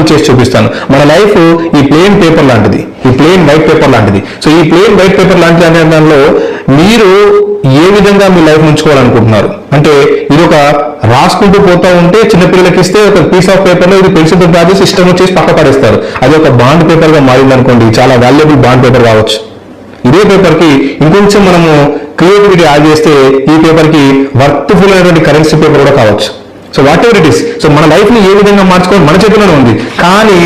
చేసి చూపిస్తాను. మన లైఫ్ ఈ ప్లేన్ పేపర్ లాంటిది. ఈ ప్లేన్ వైట్ పేపర్ లాంటిది. సో ఈ ప్లేన్ వైట్ పేపర్ లాంటిది అనే దానిలో మీరు ఏ విధంగా మీ లైఫ్ ఉంచుకోవాలనుకుంటున్నారు అంటే ఇది ఒక రాసుకుంటూ పోతా ఉంటే చిన్నపిల్లలకి ఇస్తే ఒక పీస్ ఆఫ్ పేపర్లో ఇది పెన్సిల్తో రాసి సిస్టమ్ వచ్చేసి పక్క పడేస్తారు. అది ఒక బాండ్ పేపర్గా మారింది అనుకోండి. చాలా వాల్యుబుల్ బాండ్ పేపర్ కావచ్చు. ఇదే పేపర్కి ఇంకొంచెం మనము క్రియేటివిటీ యాడ్ చేస్తే ఈ పేపర్కి వర్త్ఫుల్ అయినటువంటి కరెన్సీ పేపర్ కూడా కావచ్చు. So whatever it is so మన లైఫ్ని ఏ విధంగా మార్చుకోవాలి మన చేతిలోనే ఉంది. కానీ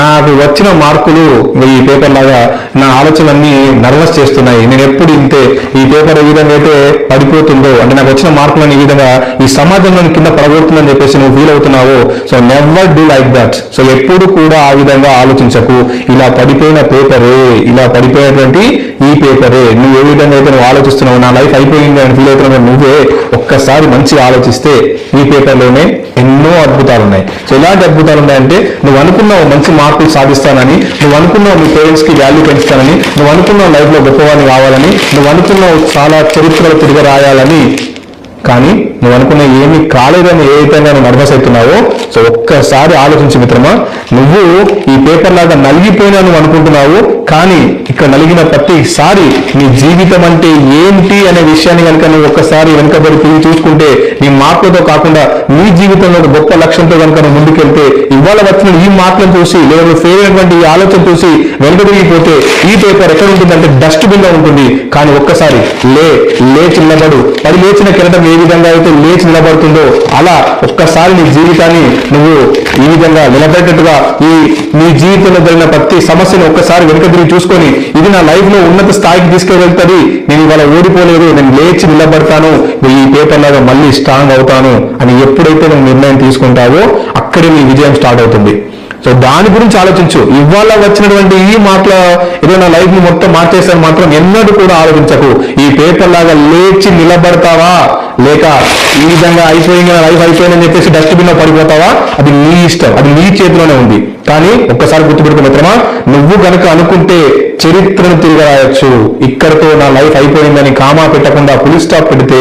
నాకు వచ్చిన మార్కులు ఈ పేపర్ లాగా నా ఆలోచనలన్నీ నర్వస్ చేస్తున్నాయి. నేను ఎప్పుడు ఇంతే ఈ పేపర్ ఏ విధంగా అయితే పడిపోతుందో అంటే నాకు వచ్చిన మార్కులను ఈ విధంగా ఈ సమాజంలో కింద పడగొడుతుందని చెప్పేసి నువ్వు ఫీల్ అవుతున్నావు so never do like that so ఎప్పుడు కూడా ఆ విధంగా ఆలోచించకు. ఇలా పడిపోయిన పేపరే ఇలా పడిపోయినటువంటి ఈ పేపరే నువ్వు ఆలోచిస్తున్నావు నా లైఫ్ అయిపోయింది అని ఫీల్ అవుతున్నావు నువ్వే ఒక్కసారి మంచిగా ఆలోచిస్తే ఈ పేపర్లోనే ఎన్నో అద్భుతాలు ఉన్నాయి సో ఎలాంటి అద్భుతాలు ఉన్నాయంటే నువ్వు అనుకున్నావు మంచి మార్కులు సాధిస్తానని నువ్వు అనుకున్నావు మీ పేరెంట్స్కి వాల్యూ పెంచుతానని నువ్వు అనుకున్నావు లైఫ్లో గొప్పవాడిని కావాలని నువ్వు అనుకున్నావు చాలా చరిత్రలు తిరిగి రాయాలని కానీ నువ్వు అనుకున్న ఏమి కాలేదని ఏ విధంగా నువ్వు నర్వస్ అవుతున్నావో సో ఒక్కసారి ఆలోచించి మిత్రమా నువ్వు ఈ పేపర్ లాగా నలిగిపోయినా నువ్వు అనుకుంటున్నావు కానీ ఇక్కడ నలిగిన ప్రతిసారి నీ జీవితం అంటే ఏంటి? అనే విషయాన్ని కనుక నువ్వు ఒక్కసారి వెనుకబడి తిరిగి చూసుకుంటే నీ మార్పులతో కాకుండా నీ జీవితంలో ఒక గొప్ప లక్ష్యంతో కనుక నువ్వు ముందుకెళ్తే ఇవాళ వచ్చిన ఈ మార్పులను చూసి లేదా నువ్వు ఫెయిల్ అయినటువంటి ఈ ఆలోచన చూసి వెనుకబడిపోతే ఈ పేపర్ ఎక్కడ ఉంటుందంటే డస్ట్బిన్లో ఉంటుంది. కానీ ఒక్కసారి లే లేచి నిలబడు. పది లేచిన కిరణం ఏ విధంగా అయితే లేచి నిలబడుతుందో అలా ఒక్కసారి నీ జీవితాన్ని నువ్వు ఈ విధంగా నిలబెట్టేట్టుగా ఈ నీ జీవితంలో జరిగిన ప్రతి సమస్యను ఒక్కసారి వెనుక తిరిగి చూసుకొని ఇది నా లైఫ్లో ఉన్నత స్థాయికి తీసుకెళ్తుంది నేను ఇవాళ ఓడిపోలేదు నేను లేచి నిలబడతాను ఈ పేపర్ లాగా మళ్ళీ స్ట్రాంగ్ అవుతాను అని ఎప్పుడైతే నువ్వు నిర్ణయం తీసుకుంటావో అక్కడే నీ విజయం స్టార్ట్ అవుతుంది. సో దాని గురించి ఆలోచించు. ఇవాళ వచ్చినటువంటి ఈ మాటల ఏదో నా లైఫ్ని మొత్తం మార్చేస్తాను మాత్రం ఎన్నడూ కూడా ఆలోచించకు. ఈ పేపర్ లాగా లేచి నిలబడతావా? లేక ఈ విధంగా అయిపోయింది లైఫ్ లైఫ్ అయిపోయిందని చెప్పేసి డస్ట్బిన్లో పడిపోతావా? అది నీ ఇష్టం అది నీ చేతిలోనే ఉంది. కానీ ఒక్కసారి గుర్తుపెట్టుకో మిత్రమా నువ్వు గనక అనుకుంటే చరిత్రను తిరిగి రాయొచ్చు ఇక్కడతో నా లైఫ్ అయిపోయిందని కామా పెట్టకుండా ఫుల్ స్టాప్ పెడితే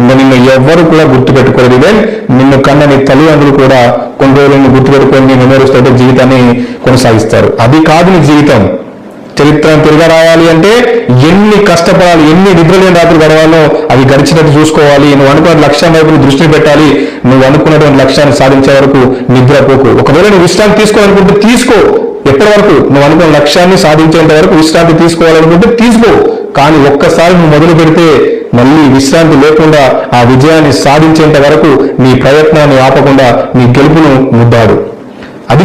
ఇంకా నిన్ను ఎవ్వరు కూడా గుర్తు పెట్టుకోలేదు ఈవెన్ నిన్ను కన్న నీ తల్లిదండ్రులు కూడా కొన్ని రోజులు గుర్తు పెట్టుకొని నీ మెమోరీస్ తోటి జీవితాన్ని కొనసాగిస్తారు. అది కాదు నీ జీవితం. చరిత్రను తిరిగి రాయాలి అంటే ఎన్ని కష్టపడాలి ఎన్ని నిద్రలేని రాత్రులు గడవాలో అవి గడిచినట్టు చూసుకోవాలి. నువ్వు అనుకున్న లక్ష్యం వైపు దృష్టి పెట్టాలి. నువ్వు అనుకున్నటువంటి లక్ష్యాన్ని సాధించే వరకు నిద్రపోకు. ఒకవేళ నువ్వు విశ్రాంతి తీసుకోవాలనుకుంటే తీసుకో. ఎప్పటి వరకు నువ్వు అనుకున్న లక్ష్యాన్ని సాధించేంత వరకు విశ్రాంతి తీసుకోవాలనుకుంటే తీసుకో. కానీ ఒక్కసారి నువ్వు మొదలు పెడితే మళ్ళీ విశ్రాంతి లేకుండా ఆ విజయాన్ని సాధించేంత వరకు నీ ప్రయత్నాన్ని ఆపకుండా నీ గెలుపును ముద్దాడు. అది